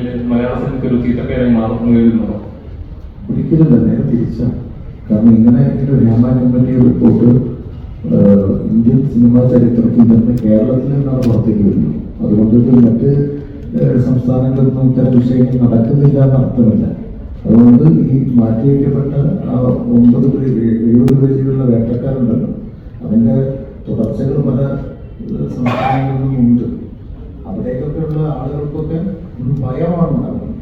ആണെങ്കിൽ മലയാള സിനിമയ്ക്ക് ഒരു ചീത്തക്കാരായി മാറുന്നു ഒരിക്കലും തന്നെ തിരിച്ചാണ് കാരണം ഇങ്ങനെ ഒരു Hema company report Indian cinema ചരിത്രത്തിൽ തന്നെ കേരളത്തിൽ നിന്നാണ് പുറത്തേക്ക് വരുന്നത്. അതുകൊണ്ട് മറ്റ് സംസ്ഥാനങ്ങളിൽ നിന്നും ഇത്തരം വിഷയങ്ങൾ നടക്കുന്നില്ല എന്ന അർത്ഥമില്ല. അതുകൊണ്ട് ഈ മാറ്റിവെക്കപ്പെട്ട ആ ഒമ്പത് എഴുപത് പേജുകളുടെ വേട്ടക്കാരുണ്ടല്ലോ. അതിന്റെ തുടർച്ചകൾ പല ഏഹ്, സംസ്ഥാനങ്ങളിലും ഉണ്ട് അവിടേക്കൊക്കെ ഉള്ള ആളുകൾക്കൊക്കെ ഒരു ഭയമാണ് ഉണ്ടാകുന്നത്.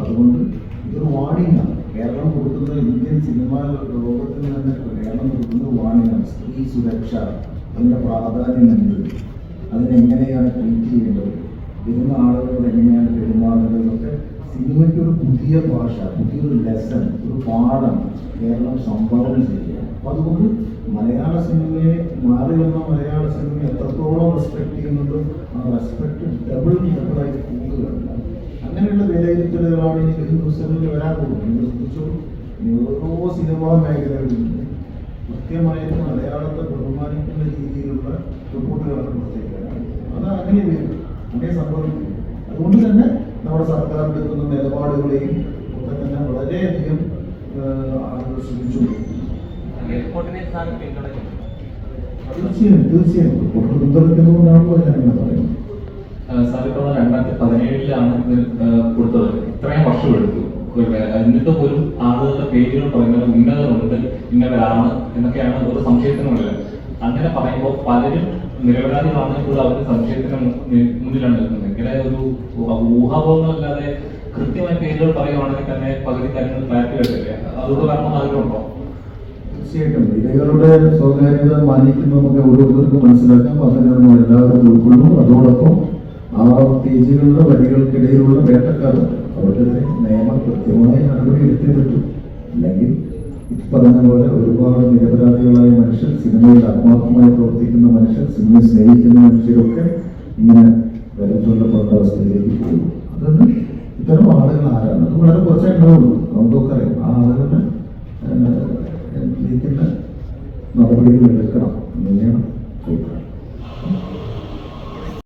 അതുകൊണ്ട് ഇതൊരു വാണിംഗാണ് കേരളം കൊടുക്കുന്ന ഇന്ത്യൻ സിനിമ ലോകത്തിന് തന്നെ കേരളം കൊടുക്കുന്ന വാണിംഗാണ് സ്ത്രീ സുരക്ഷ അതിന്റെ പ്രാധാന്യം എന്ത്? അതിനെങ്ങനെയാണ് ട്രീറ്റ് ചെയ്യേണ്ടത്? വരുന്ന ആളുകളോട് എങ്ങനെയാണ് പെരുമാറുന്നത് എന്നൊക്കെ സിനിമയ്ക്ക് ഒരു പുതിയ ഭാഷ പുതിയൊരു ലെസൺ ഒരു പാഠം കേരളം സംഭാവന ചെയ്യുക അപ്പോൾ അതുകൊണ്ട് മലയാള സിനിമയെ മാറി വന്ന മലയാള സിനിമയെ എത്രത്തോളം റെസ്പെക്ട് ചെയ്യുന്നത് ആ റെസ്പെക്ട് ഡബിൾ ഡബിളായി കൂടുകയാണ് അങ്ങനെയുള്ള വിലയിരുത്തലുകളാണ് ഇനി വരും ദിവസങ്ങളിൽ വരാൻ പോകുന്നത് ഓരോ സിനിമാ മേഖലകളിലും കൃത്യമായിട്ട് മലയാളത്തെ ബഹുമാനിക്കുന്ന രീതിയിലുള്ള റിപ്പോർട്ടുകളാണ് പുറത്തേക്കാണ് അത് അങ്ങനെ വരും. അങ്ങനെ സംഭവിക്കും. അതുകൊണ്ട് തന്നെ നമ്മുടെ സർക്കാർ എടുക്കുന്ന നിലപാടുകളെയും ഒക്കെ തന്നെ വളരെയധികം ആകർഷിച്ചു റിപ്പോർട്ടിനെ സാർ പിന്തുണയ്ക്കുന്നു തീർച്ചയായും തീർച്ചയായും. റിപ്പോർട്ട് പിന്തുണയ്ക്കുന്നതുകൊണ്ടാണല്ലോ അങ്ങനെ പറയുന്നത്. സാർ ഇപ്പോൾ രണ്ടായിരത്തി പതിനേഴിലാണ് ഇത് കൊടുത്തത്. ഇത്രയും വർഷം എടുത്തു. എന്നിട്ട് പോലും ആളുകളുടെ പേരുകൾ പറയുന്നത് ഉന്നതരുണ്ട് ഇന്നവരാണ് എന്നൊക്കെയാണ് ഒരു സംശയത്തിനുള്ളത് അങ്ങനെ പറയുമ്പോൾ പലരും നിരപരാധികളാണെങ്കിൽ പോലും അവർ സംശയത്തിന് മുന്നിലാണ് ഇങ്ങനെ ഒരു ഊഹാപോഹമല്ലാതെ കൃത്യമായ പേരുകൾ പറയുവാണെങ്കിൽ തന്നെ പകുതി കാര്യങ്ങൾ ക്ലാരിറ്റി വരത്തില്ല അതുകൊണ്ട് കാരണം ആഗ്രഹമുണ്ടോ തീർച്ചയായിട്ടും. ഇരകളുടെ സ്വകാര്യത മാനിക്കുന്ന നമുക്ക് ഓരോരുത്തർക്കും മനസ്സിലാക്കാം. അതിനെ നമ്മൾ എല്ലാവരും ഉൾക്കൊള്ളും അതോടൊപ്പം ആ പേജുകളുടെ വരികൾക്കിടയിലുള്ള വേട്ടക്കാർ അവർക്കെതിരെ നിയമം കൃത്യമായ നടപടി എടുത്തേ പറ്റും അല്ലെങ്കിൽ ഈ പറഞ്ഞ പോലെ ഒരുപാട് നിരപരാധികളായ മനുഷ്യർ സിനിമയിൽ ആത്മാർത്ഥമായി പ്രവർത്തിക്കുന്ന മനുഷ്യർ സിനിമയെ സ്നേഹിക്കുന്ന മനുഷ്യരൊക്കെ ഇങ്ങനെ വില അവസ്ഥയിലേക്ക് പോകും അതുകൊണ്ട് ഇത്തരം ആളുകൾ ആരാണ്? അത് വളരെ കുറച്ചേ espero.